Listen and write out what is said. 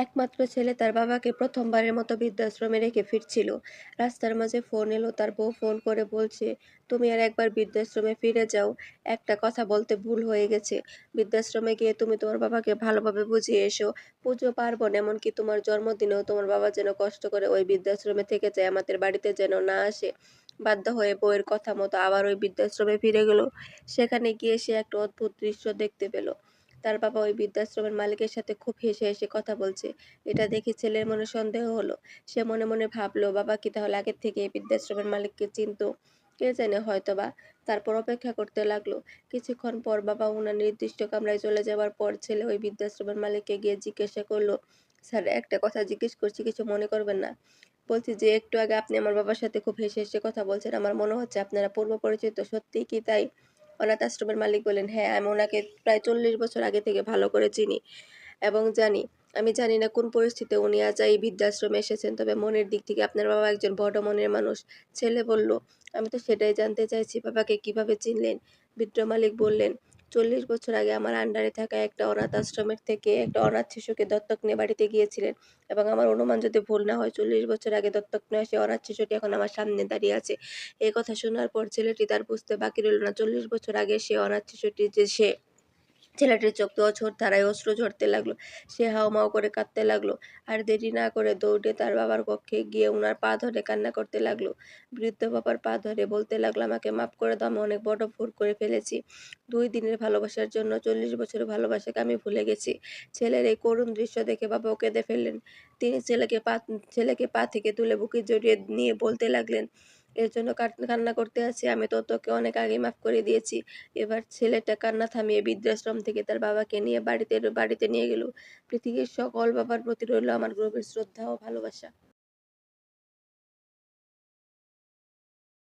একমাত্র ছেলে তার বাবাকে প্রথমবারের মতো বৃদ্ধাশ্রমে রেখে ফিরছিল। রাস্তার মাঝে ফোন এলো, তার বউ ফোন করে বলছে, তুমি আর একবার বৃদ্ধাশ্রমে ফিরে যাও, একটা কথা বলতে ভুল হয়ে গেছে। বৃদ্ধাশ্রমে গিয়ে তুমি তোমার বাবাকে ভালোভাবে বুঝিয়ে এসো। পুজো পার্বণ, এমনকি তোমার জন্মদিনেও তোমার বাবা যেন কষ্ট করে ওই বৃদ্ধাশ্রমে থেকে যায়, আমাদের বাড়িতে যেন না আসে। বাধ্য হয়ে বউয়ের কথা মতো আবার ওই বৃদ্ধাশ্রমে ফিরে গেল। সেখানে গিয়ে সে একটা অদ্ভুত দৃশ্য দেখতে পেল। তার বাবা ওই বৃদ্ধাশ্রমের মালিকের সাথে খুব হেসে হেসে কথা বলছে। এটা দেখে ছেলের মনে সন্দেহ হলো। সে মনে মনে ভাবলো, বাবা কি তাহলে আগের থেকে এই বৃদ্ধাশ্রমের মালিককে চিনতো? কে জানে হয়তো বা তারপর অপেক্ষা করতে লাগল। কিছুক্ষণ পর বাবা ওনার নির্দিষ্ট কামরায় চলে যাওয়ার পর ছেলে ওই বৃদ্ধাশ্রমের মালিককে গিয়ে জিজ্ঞাসা করল, স্যার, একটা কথা জিজ্ঞেস করছি, কিছু মনে করবেন না? বলছি যে, একটু আগে আপনি আমার বাবার সাথে খুব হেসে হেসে কথা বলছেন। আমার মনে হচ্ছে আপনারা পূর্ব পরিচিত সত্যিই কি তাই? অনাথ আশ্রমের মালিক বলেন হ্যাঁ আমি ওনাকে প্রায় চল্লিশ বছর আগে থেকে ভালো করে চিনি এবং জানি। আমি জানি না কোন পরিস্থিতিতে উনি আজ এই বৃদ্ধাশ্রমে এসেছেন, তবে মনের দিক থেকে আপনার বাবা একজন বড় মনের মানুষ। ছেলে বলল, আমি তো সেটাই জানতে চাইছি, বাবাকে কীভাবে চিনলেন? বৃদ্ধ মালিক বললেন চল্লিশ বছর আগে আমার আন্ডারে থাকা একটা অনাথ আশ্রমের থেকে একটা অনাথ শিশুকে দত্তক নিয়ে বাড়িতে গিয়েছিলেন এবং আমার অনুমান যদি ভুল না হয়, চল্লিশ বছর আগে দত্তক নেওয়া সে অনাথ শিশুটি এখন আমার সামনে দাঁড়িয়ে আছে। এই কথা শোনার পর ছেলেটি তার বুঝতে বাকি রইল না। চল্লিশ বছর আগে সে অনাথ শিশুটি যে সে ছেলেটির চোখ তো অঝোর ধারায় অশ্রু ঝরতে লাগল। সে হাওমাও করে কাঁদতে লাগল আর দেরি না করে দৌড়ে তার বাবার কক্ষে গিয়ে ওনার পা ধরে কান্না করতে লাগল। বৃদ্ধ বাবার পা ধরে বলতে লাগল, আমাকে মাফ করে দাও, আমি অনেক বড় ভুল করে ফেলেছি। দুই দিনের ভালোবাসার জন্য চল্লিশ বছরের ভালোবাসাকে আমি ভুলে গেছি। ছেলের এই করুণ দৃশ্য দেখে বাবাও কেঁদে ফেললেন। তিনি ছেলেকে পা ছেলেকে পা থেকে তুলে বুকে জড়িয়ে নিয়ে বলতে লাগলেন এর জন্য কান্না করতে আছি আমি তো তোকে অনেক আগে মাফ করে দিয়েছি। এবার ছেলেটা কান্না থামিয়ে বৃদ্ধাশ্রম থেকে তার বাবাকে নিয়ে বাড়িতে বাড়িতে নিয়ে গেল। পৃথিবীর সকল বাবার প্রতি রইল আমার গভীর শ্রদ্ধা ও ভালোবাসা।